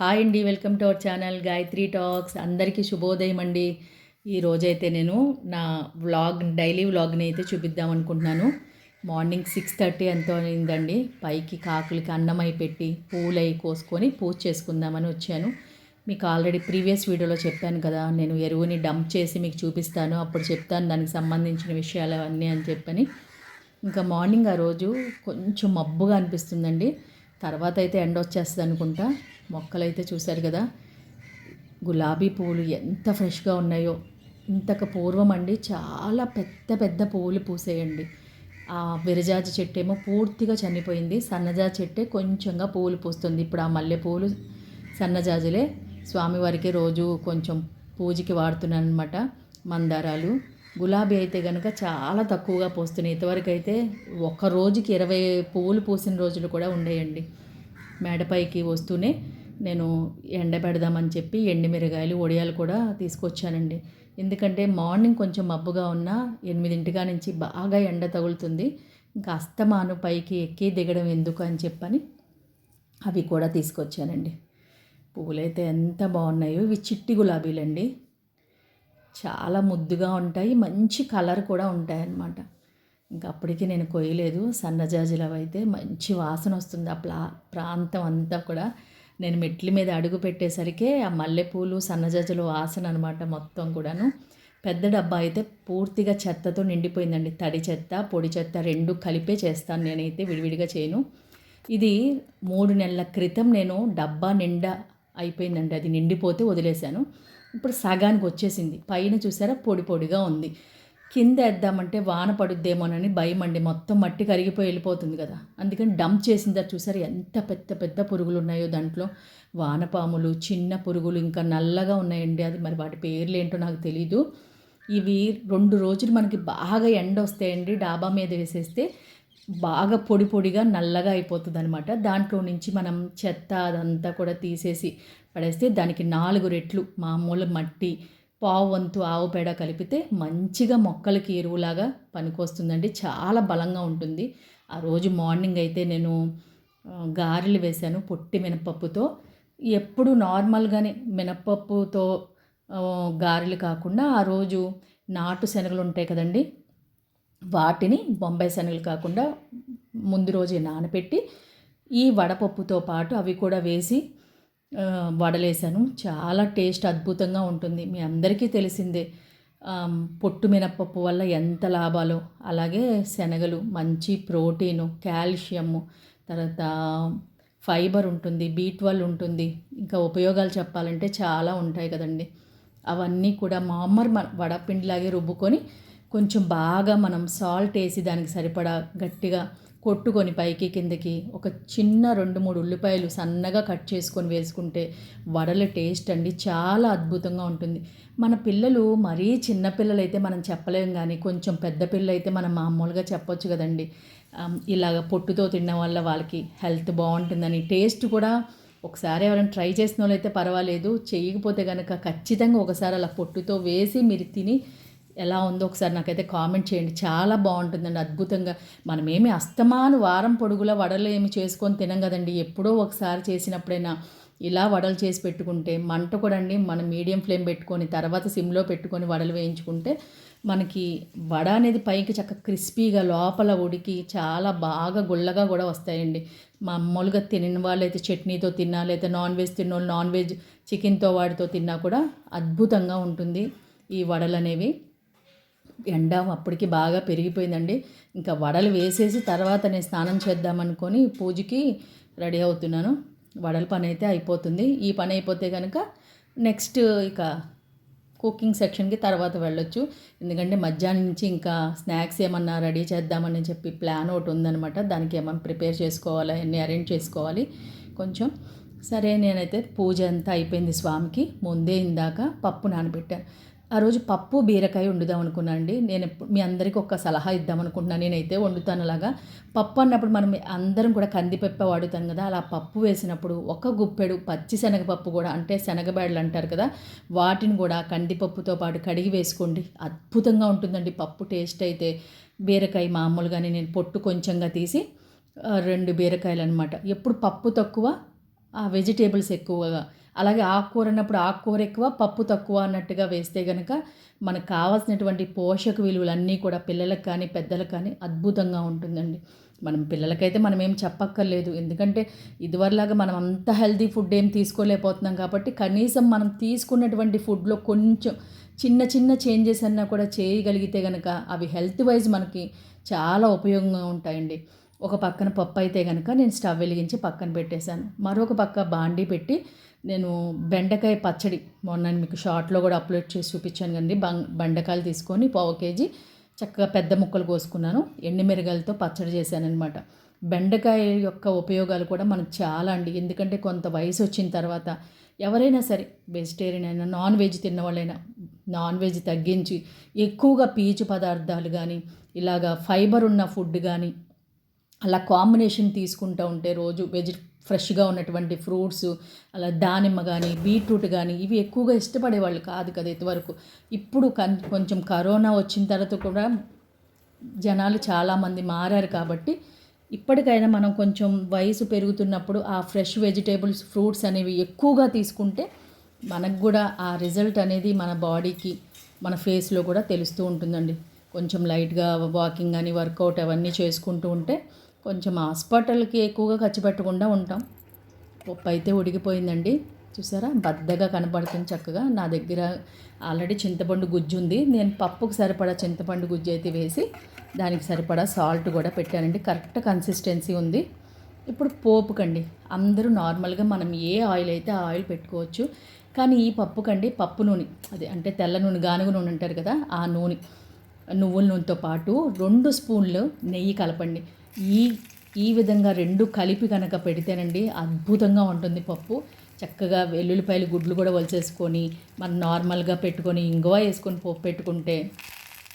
Hi అండి welcome to our channel Gayatri talks. అందరికీ శుభోదయం అండి. ఈ రోజైతే నేను నా వ్లాగ్ డైలీ వ్లాగ్ని అయితే చూపిద్దాం అనుకుంటున్నాను. మార్నింగ్ సిక్స్ థర్టీ ఎంతో అయిందండి. పైకి కాకులకి అన్నం అయి పెట్టి పూలు అయి కోసుకొని పూజ చేసుకుందామని వచ్చాను. మీకు ఆల్రెడీ ప్రీవియస్ వీడియోలో చెప్పాను కదా నేను ఎరువుని డంప్ చేసి మీకు చూపిస్తాను. అప్పుడు చెప్తాను దానికి సంబంధించిన విషయాలు అవన్నీ అని చెప్పని. ఇంకా మార్నింగ్ ఆ రోజు కొంచెం మబ్బుగా అనిపిస్తుందండి. తర్వాత అయితే ఎండ వచ్చేస్తుంది అనుకుంటా మొక్కలైతే చూశారు కదా. గులాబీ పువ్వులు ఎంత ఫ్రెష్గా ఉన్నాయో. ఇంతకు పూర్వం అండి చాలా పెద్ద పెద్ద పువ్వులు పూసేయండి. ఆ విరజాజి చెట్టు ఏమో పూర్తిగా చనిపోయింది. సన్నజాజి చెట్టే కొంచెంగా పువ్వులు పూస్తుంది. ఇప్పుడు ఆ మల్లె పువ్వులు సన్నజాజులే. స్వామివారికి రోజు కొంచెం పూజకి వాడుతున్నాను అనమాట మందారాలు. గులాబీ అయితే కనుక చాలా తక్కువగా పూస్తున్నాయి. ఇంతవరకు అయితే ఒక రోజుకి ఇరవై పువ్వులు పూసిన రోజులు కూడా ఉండేయండి. మేడపైకి వస్తూనే నేను ఎండబెడదామని చెప్పి ఎండిమిరగాయలు వడియాలు కూడా తీసుకొచ్చానండి. ఎందుకంటే మార్నింగ్ కొంచెం మబ్బుగా ఉన్న ఎనిమిదింటిగా నుంచి బాగా ఎండ తగులుతుంది. ఇంకా అస్తమాను పైకి ఎక్కి దిగడం ఎందుకు అని చెప్పని అవి కూడా తీసుకొచ్చానండి. పువ్వులైతే ఎంత బాగున్నాయో. ఇవి చిట్టి గులాబీలండి. చాలా ముద్దుగా ఉంటాయి. మంచి కలర్ కూడా ఉంటాయన్నమాట. ఇంకా అప్పటికి నేను కొయ్యలేదు. సన్నజాజులు అయితే మంచి వాసన వస్తుంది. ఆ ప్లా ప్రాంతం అంతా కూడా నేను మెట్ల మీద అడుగు పెట్టేసరికి ఆ మల్లెపూలు సన్నజాజులు వాసన అనమాట మొత్తం కూడాను. పెద్ద డబ్బా అయితే పూర్తిగా చెత్తతో నిండిపోయిందండి. తడి చెత్త పొడి చెత్త రెండు కలిపే చేస్తాను నేనైతే విడివిడిగా చేయను. ఇది మూడు నెలల క్రితం నేను డబ్బా నిండా అయిపోయిందండి. అది నిండిపోతే వదిలేశాను. ఇప్పుడు సగానికి వచ్చేసింది. పైన చూసారా? పొడి పొడిగా ఉంది. కింద వేద్దామంటే వాన పడుద్దేమోనని భయం అండి. మొత్తం మట్టి కరిగిపోయి వెళ్ళిపోతుంది కదా. అందుకని డంప్ చేసిందా చూసారు? ఎంత పెద్ద పెద్ద పురుగులు ఉన్నాయో దాంట్లో. వానపాములు చిన్న పురుగులు ఇంకా నల్లగా ఉన్నాయండి అది. మరి వాటి పేర్లు ఏంటో నాకు తెలీదు. ఇవి రెండు రోజులు మనకి బాగా ఎండ వస్తాయండి. డాబా మీద వేసేస్తే బాగా పొడి పొడిగా నల్లగా అయిపోతుంది అనమాట దాంట్లో నుంచి మనం చెత్త అదంతా కూడా తీసేసి పడేస్తే దానికి నాలుగు రెట్లు మామూలు మట్టి పావు వంతు ఆవు పేడ కలిపితే మంచిగా మొక్కలకి ఎరువులాగా పనికొస్తుందండి. చాలా బలంగా ఉంటుంది. ఆ రోజు మార్నింగ్ అయితే నేను గారెలు వేశాను పొట్టి మినపప్పుతో ఎప్పుడు నార్మల్గానే మినపప్పుతో గారెలు కాకుండా ఆ రోజు నాటు శనగలు ఉంటాయి కదండి. వాటిని బొంబాయి శనగలు కాకుండా ముందు రోజే నానబెట్టి ఈ వడపప్పుతో పాటు అవి కూడా వేసి వడలేసాను చాలా టేస్ట్ అద్భుతంగా ఉంటుంది. మీ అందరికీ తెలిసిందే. పొట్టు మినపప్పు వల్ల ఎంత లాభాలు. అలాగే శనగలు మంచి ప్రోటీను కాల్షియము తర్వాత ఫైబర్ ఉంటుంది బీ ట్వెల్వ్ ఉంటుంది. ఇంకా ఉపయోగాలు చెప్పాలంటే చాలా ఉంటాయి కదండి. అవన్నీ కూడా మామూలు వడపిండిలాగే రుబ్బుకొని కొంచెం బాగా మనం సాల్ట్ వేసి దానికి సరిపడా గట్టిగా కొట్టుకొని పైకి కిందకి ఒక చిన్న రెండు మూడు ఉల్లిపాయలు సన్నగా కట్ చేసుకొని వేసుకుంటే వడల టేస్ట్ అండి చాలా అద్భుతంగా ఉంటుంది. మన పిల్లలు మరీ చిన్న అయితే మనం చెప్పలేం కానీ కొంచెం పెద్ద పిల్లలు అయితే మనం మామూలుగా చెప్పొచ్చు కదండి. ఇలాగ పొట్టుతో తినడం వల్ల వాళ్ళకి హెల్త్ బాగుంటుందని టేస్ట్ కూడా ఒకసారి ఎవరైనా ట్రై చేసిన వాళ్ళు అయితే పర్వాలేదు. చేయకపోతే కనుక ఖచ్చితంగా ఒకసారి అలా పొట్టుతో వేసి మీరు తిని ఎలా ఉందో ఒకసారి నాకైతే కామెంట్ చేయండి. చాలా బాగుంటుందండి. అద్భుతంగా. మనమేమి అస్తమాను వారం పొడుగులా వడలు ఏమి చేసుకొని తినం కదండి. ఎప్పుడో ఒకసారి చేసినప్పుడైనా ఇలా వడలు చేసి పెట్టుకుంటే మంట కూడా అండి మనం మీడియం ఫ్లేమ్ పెట్టుకొని తర్వాత సిమ్లో పెట్టుకొని వడలు వేయించుకుంటే మనకి వడ అనేది పైకి చక్క క్రిస్పీగా లోపల ఉడికి చాలా బాగా గుల్లగా కూడా వస్తాయండి. మామూలుగా తినిన అయితే చట్నీతో తిన్నా లేదా నాన్ వెజ్ తిన్న నాన్ వెజ్ చికెన్తో వాటితో తిన్నా కూడా అద్భుతంగా ఉంటుంది ఈ వడలు అనేవి ఎండ అప్పటికి బాగా పెరిగిపోయిందండి. ఇంకా వడలు వేసేసి తర్వాత నేను స్నానం చేద్దామనుకొని పూజకి రెడీ అవుతున్నాను. వడల పని అయితే అయిపోతుంది. ఈ పని అయిపోతే కనుక నెక్స్ట్ ఇక కుకింగ్ సెక్షన్కి తర్వాత వెళ్ళొచ్చు. ఎందుకంటే మధ్యాహ్నం నుంచి ఇంకా స్నాక్స్ ఏమన్నా రెడీ చేద్దామని చెప్పి ప్లాన్ ఒకటి ఉందనమాట దానికి ఏమన్నా ప్రిపేర్ చేసుకోవాలి అన్నీ అరేంజ్ చేసుకోవాలి కొంచెం. సరే నేనైతే పూజ అంతా అయిపోయింది స్వామికి. ముందే ఇందాక పప్పు నానబెట్టాను. ఆ రోజు పప్పు బీరకాయ వండుదాం అనుకున్నాను అండి నేను మీ అందరికీ ఒక సలహా ఇద్దాం అనుకుంటున్నాను నేనైతే వండుతాను అలాగా పప్పు అన్నప్పుడు మనం అందరం కూడా కందిపప్ప వాడుతాం కదా. అలా పప్పు వేసినప్పుడు ఒక గుప్పెడు పచ్చి శనగపప్పు కూడా అంటే శనగబేడలు అంటారు కదా వాటిని కూడా కందిపప్పుతో పాటు కడిగి వేసుకోండి. అద్భుతంగా ఉంటుందండి పప్పు టేస్ట్ అయితే. బీరకాయ మామూలుగానే నేను పొట్టు కొంచెంగా తీసి రెండు బీరకాయలు అనమాట ఎప్పుడు పప్పు తక్కువ ఆ వెజిటేబుల్స్ ఎక్కువగా అలాగే ఆకుకూర అన్నప్పుడు ఆకుకూర ఎక్కువ పప్పు తక్కువ అన్నట్టుగా వేస్తే కనుక మనకు కావాల్సినటువంటి పోషక విలువలు అన్నీ కూడా పిల్లలకు కానీ పెద్దలకు కానీ అద్భుతంగా ఉంటుందండి. మనం పిల్లలకైతే మనం ఏం చెప్పక్కర్లేదు. ఎందుకంటే ఇదివరలాగా మనం అంత హెల్దీ ఫుడ్ ఏం తీసుకోలేకపోతున్నాం కాబట్టి కనీసం మనం తీసుకున్నటువంటి ఫుడ్లో కొంచెం చిన్న చిన్న చేంజెస్ అన్నా కూడా చేయగలిగితే కనుక అవి హెల్త్ వైజ్ మనకి చాలా ఉపయోగంగా ఉంటాయండి. ఒక పక్కన పప్పు అయితే కనుక నేను స్టవ్ వెలిగించి పక్కన పెట్టేశాను. మరొక పక్క బాండీ పెట్టి నేను బెండకాయ పచ్చడి మొన్న మీకు షార్ట్లో కూడా అప్లోడ్ చేసి చూపించాను కండి బెండకాయలు తీసుకొని పావు కేజీ చక్కగా పెద్ద ముక్కలు కోసుకున్నాను. ఎండుమిరగాయలతో పచ్చడి చేశానమాట బెండకాయ యొక్క ఉపయోగాలు కూడా మనకు చాలా అండి. ఎందుకంటే కొంత వయసు వచ్చిన తర్వాత ఎవరైనా సరే వెజిటేరియన్ అయినా నాన్ వెజ్ తిన్న వాళ్ళైనా నాన్ వెజ్ తగ్గించి ఎక్కువగా పీచు పదార్థాలు కానీ ఇలాగా ఫైబర్ ఉన్న ఫుడ్ కానీ అలా కాంబినేషన్ తీసుకుంటూ ఉంటే రోజు వెజి ఫ్రెష్గా ఉన్నటువంటి ఫ్రూట్స్ అలా దానిమ్మ కానీ బీట్రూట్ కానీ ఇవి ఎక్కువగా ఇష్టపడేవాళ్ళు కాదు కదా ఇంతవరకు. ఇప్పుడు కన్ కొంచెం కరోనా వచ్చిన తర్వాత కూడా జనాలు చాలామంది మారారు కాబట్టి ఇప్పటికైనా మనం కొంచెం వయసు పెరుగుతున్నప్పుడు ఆ ఫ్రెష్ వెజిటేబుల్స్ ఫ్రూట్స్ అనేవి ఎక్కువగా తీసుకుంటే మనకు కూడా ఆ రిజల్ట్ అనేది మన బాడీకి మన ఫేస్లో కూడా తెలుస్తూ ఉంటుందండి. కొంచెం లైట్గా వాకింగ్ అని వర్కౌట్ అవన్నీ చేసుకుంటూ ఉంటే కొంచెం హాస్పిటల్కి ఎక్కువగా ఖర్చు పెట్టకుండా ఉంటాం. పప్పు అయితే ఉడికిపోయిందండి. చూసారా? బద్దగా కనపడుతుంది చక్కగా. నా దగ్గర ఆల్రెడీ చింతపండు గుజ్జు ఉంది. నేను పప్పుకు సరిపడా చింతపండు గుజ్జు అయితే వేసి దానికి సరిపడా సాల్ట్ కూడా పెట్టానండి. కరెక్ట్ కన్సిస్టెన్సీ ఉంది. ఇప్పుడు పోపుకండి. అందరూ నార్మల్గా మనం ఏ ఆయిల్ అయితే ఆ ఆయిల్ పెట్టుకోవచ్చు. కానీ ఈ పప్పుకండి పప్పు నూనె. అది అంటే తెల్ల నూనె గానుగ నూనె అంటారు కదా? ఆ నూనె. నువ్వుల నూనెతో పాటు రెండు స్పూన్లు నెయ్యి కలపండి. ఈ ఈ విధంగా రెండు కలిపి కనుక పెడితేనండి అద్భుతంగా ఉంటుంది పప్పు. చక్కగా వెల్లుల్లిపాయలు గుడ్లు కూడా వలిచేసుకొని మనం నార్మల్గా పెట్టుకొని ఇంగువ వేసుకొని పప్పు పెట్టుకుంటే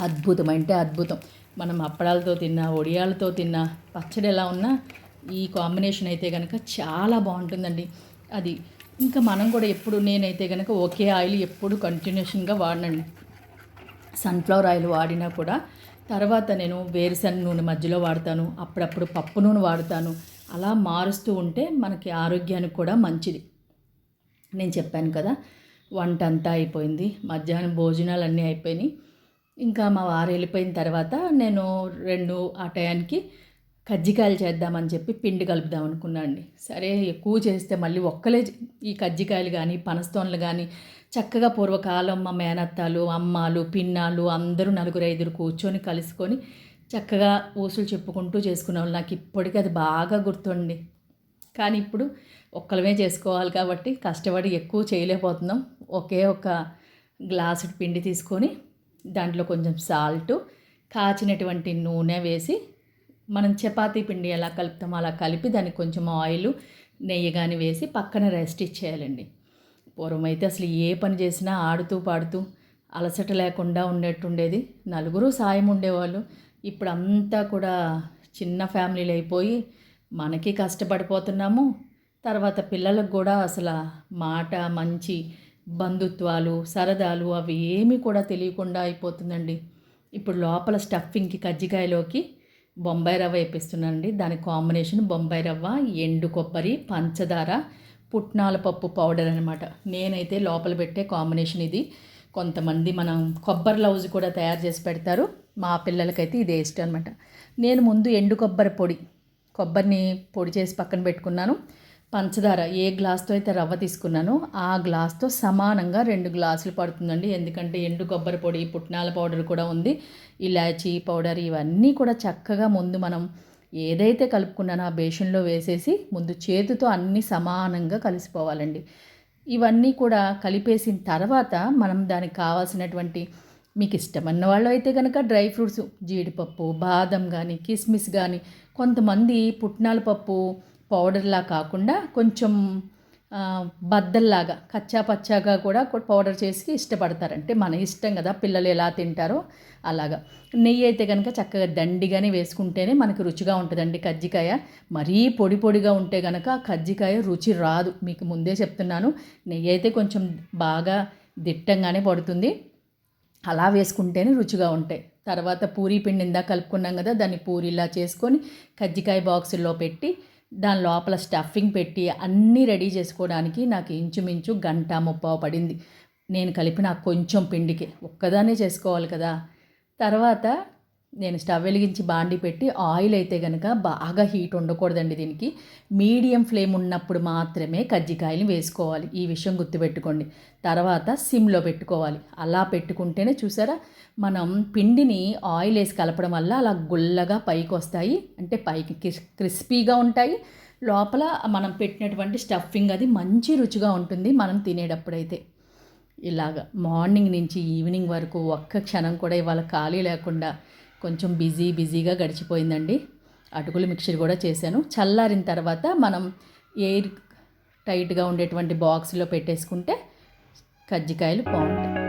అద్భుతం అంటే అద్భుతం. మనం అప్పడాలతో తిన్నా ఒడియాలతో తిన్నా పచ్చడి ఎలా ఉన్నా ఈ కాంబినేషన్ అయితే కనుక చాలా బాగుంటుందండి. అది ఇంకా మనం కూడా ఎప్పుడు నేనైతే కనుక ఒకే ఆయిల్ ఎప్పుడు కంటిన్యూషన్గా వాడినండి. సన్ఫ్లవర్ ఆయిల్ వాడినా కూడా తర్వాత నేను వేరుశనగ నూనె మధ్యలో వాడతాను అప్పుడప్పుడు పప్పు నూనె వాడతాను. అలా మారుస్తూ ఉంటే మనకి ఆరోగ్యానికి కూడా మంచిది. నేను చెప్పాను కదా వంట అంతా అయిపోయింది మధ్యాహ్నం భోజనాలు అన్నీ అయిపోయినాయి. ఇంకా మా వారు వెళ్ళిపోయిన తర్వాత నేను రెండు ఆ టయానికి కజ్జికాయలు చేద్దామని చెప్పి పిండి కలుపుదాం అనుకున్నాను అండి సరే ఎక్కువ చేస్తే మళ్ళీ ఒక్కలే ఈ కజ్జికాయలు కానీ పనస్తోన్లు కానీ చక్కగా పూర్వకాలం మా మేనత్తాలు అమ్మాలు పిన్నాలు అందరూ నలుగురు ఐదుగురు కూర్చొని కలుసుకొని చక్కగా ఊసులు చెప్పుకుంటూ చేసుకునే వాళ్ళు. నాకు ఇప్పటికీ అది బాగా గుర్తుండి. కానీ ఇప్పుడు ఒక్కలమే చేసుకోవాలి కాబట్టి కష్టపడి ఎక్కువ చేయలేకపోతున్నాం. ఒకే ఒక గ్లాసు పిండి తీసుకొని దాంట్లో కొంచెం సాల్ట్ కాచినటువంటి నూనె వేసి మనం చపాతీ పిండి ఎలా కలుపుతామో అలా కలిపి దానికి కొంచెం ఆయిల్ నెయ్యి కానీ వేసి పక్కన రెస్ట్ ఇచ్చేయాలండి. పూర్వం అయితే అసలు ఏ పని చేసినా ఆడుతూ పాడుతూ అలసట లేకుండా ఉండేట్టుండేది. నలుగురు సాయం ఉండేవాళ్ళు. ఇప్పుడు అంతా కూడా చిన్న ఫ్యామిలీలు అయిపోయి మనకి కష్టపడిపోతున్నాము. తర్వాత పిల్లలకు కూడా అసలు మాట మంచి బంధుత్వాలు సరదాలు అవి ఏమీ కూడా తెలియకుండా అయిపోతుందండి. ఇప్పుడు లోపల స్టఫింగ్కి కజ్జికాయలోకి బొంబాయి రవ్వ వేపిస్తున్నానండి. దాని కాంబినేషన్ బొంబాయి రవ్వ ఎండు కొబ్బరి పంచదార పుట్నాల పప్పు పౌడర్ అనమాట నేనైతే లోపల పెట్టే కాంబినేషన్ ఇది. కొంతమంది మనం కొబ్బరి లౌజ్ కూడా తయారు చేసి పెడతారు. మా పిల్లలకైతే ఇదే ఇష్టం అనమాట నేను ముందు ఎండు కొబ్బరి పొడి కొబ్బరిని పొడి చేసి పక్కన పెట్టుకున్నాను. పంచదార ఏ గ్లాస్తో అయితే రవ్వ తీసుకున్నానో ఆ గ్లాస్తో సమానంగా రెండు గ్లాసులు పడుతుందండి. ఎందుకంటే ఎండు కొబ్బరి పొడి పుట్నాల పౌడర్ కూడా ఉంది. ఇలాచీ పౌడర్ ఇవన్నీ కూడా చక్కగా ముందు మనం ఏదైతే కలుపుకున్నానో ఆ బేషన్లో వేసేసి ముందు చేతితో అన్నీ సమానంగా కలిసిపోవాలండి. ఇవన్నీ కూడా కలిపేసిన తర్వాత మనం దానికి కావాల్సినటువంటి మీకు ఇష్టమన్న వాళ్ళు అయితే కనుక డ్రై ఫ్రూట్స్ జీడిపప్పు బాదం కానీ కిస్మిస్ కానీ కొంతమంది పుట్నాల పప్పు పౌడర్లా కాకుండా కొంచెం బద్దల్లాగా కచ్చా పచ్చాగా కూడా పౌడర్ చేసి ఇష్టపడతారంటే మన ఇష్టం కదా పిల్లలు ఎలా తింటారో అలాగా. నెయ్యి అయితే కనుక చక్కగా దండిగానే వేసుకుంటేనే మనకు రుచిగా ఉంటుందండి కజ్జికాయ. మరీ పొడి పొడిగా ఉంటే కనుక కజ్జికాయ రుచి రాదు. మీకు ముందే చెప్తున్నాను. నెయ్యి అయితే కొంచెం బాగా దిట్టంగానే పడుతుంది. అలా వేసుకుంటేనే రుచిగా ఉంటాయి. తర్వాత పూరీ పిండి ఇందా కలుపుకున్నాం కదా దాన్ని పూరీలా చేసుకొని కజ్జికాయ బాక్సుల్లో పెట్టి దాని లోపల స్టఫింగ్ పెట్టి అన్నీ రెడీ చేసుకోవడానికి నాకు ఇంచుమించు గంట ముప్పావు పడింది. నేను కలిపిన కొంచెం పిండికి ఒక్కదానే చేసుకోవాలి కదా. తర్వాత నేను స్టవ్ వెలిగించి బాండి పెట్టి ఆయిల్ అయితే కనుక బాగా హీట్ ఉండకూడదండి దీనికి. మీడియం ఫ్లేమ్ ఉన్నప్పుడు మాత్రమే కజ్జికాయలు వేసుకోవాలి. ఈ విషయం గుర్తుపెట్టుకోండి. తర్వాత సిమ్లో పెట్టుకోవాలి. అలా పెట్టుకుంటేనే చూసారా? మనం పిండిని ఆయిల్ వేసి కలపడం వల్ల అలా గుల్లగా పైకి వస్తాయి అంటే పైకి క్రిస్- క్రిస్పీగా ఉంటాయి. లోపల మనం పెట్టినటువంటి స్టఫింగ్ అది మంచి రుచిగా ఉంటుంది మనం తినేటప్పుడైతే. ఇలాగ మార్నింగ్ నుంచి ఈవినింగ్ వరకు ఒక్క క్షణం కూడా ఇవాళ ఖాళీ లేకుండా కొంచెం బిజీ బిజీగా గడిచిపోయిందండి. అటుకులు మిక్చర్ కూడా చేశాను. చల్లారిన తర్వాత మనం ఎయిర్ టైట్గా ఉండేటువంటి బాక్స్లో పెట్టేసుకుంటే కజ్జికాయలు బాగుంటాయి.